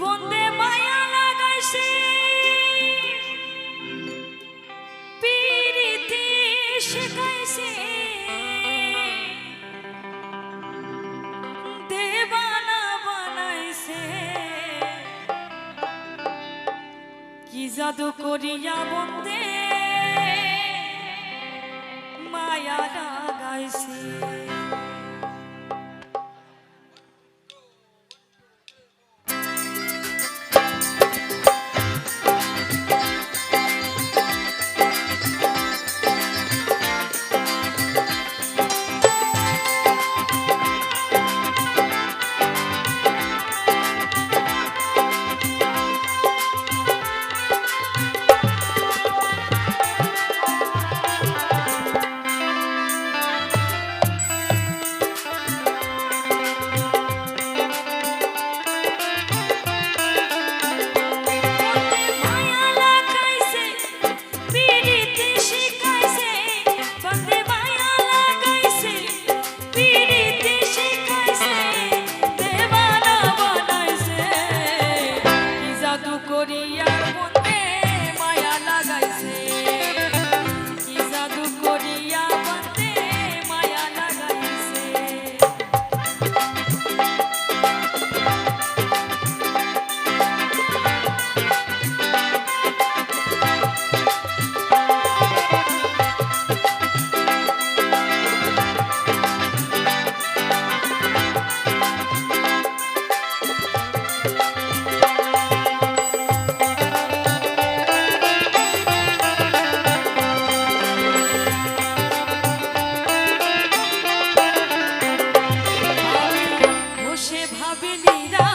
বন্দে মায়া লাগাইছে পিরিতি শিখাইছে দেবানা বানাইছে কি জাদু করিয়া বন্দে মায়া লাগাইছে হবে নিরা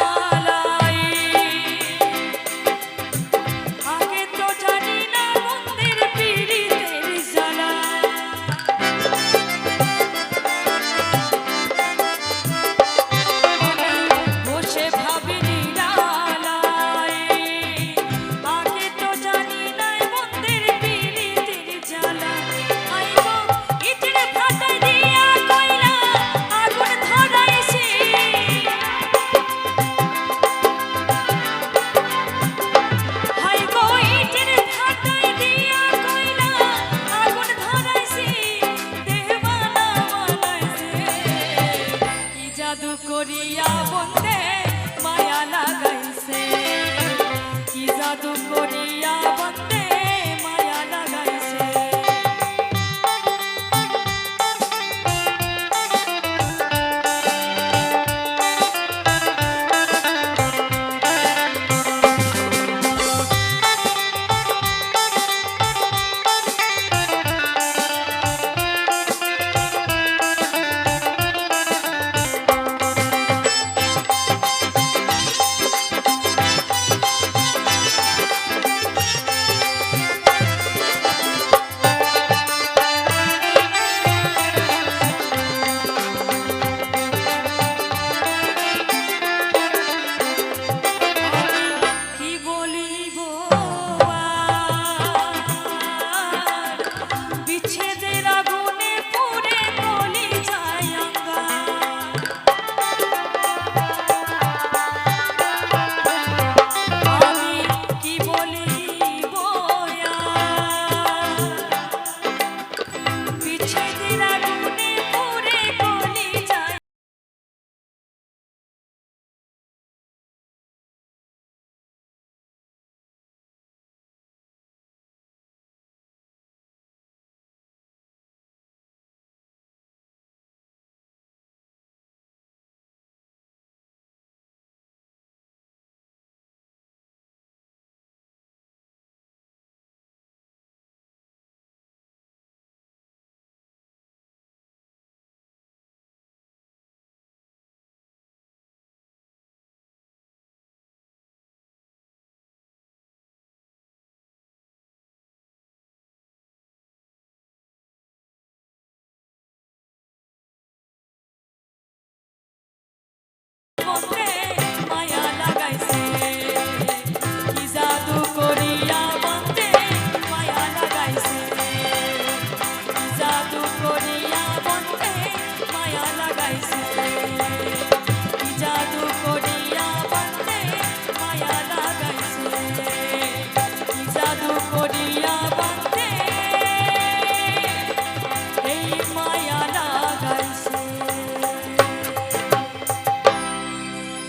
জাদু করে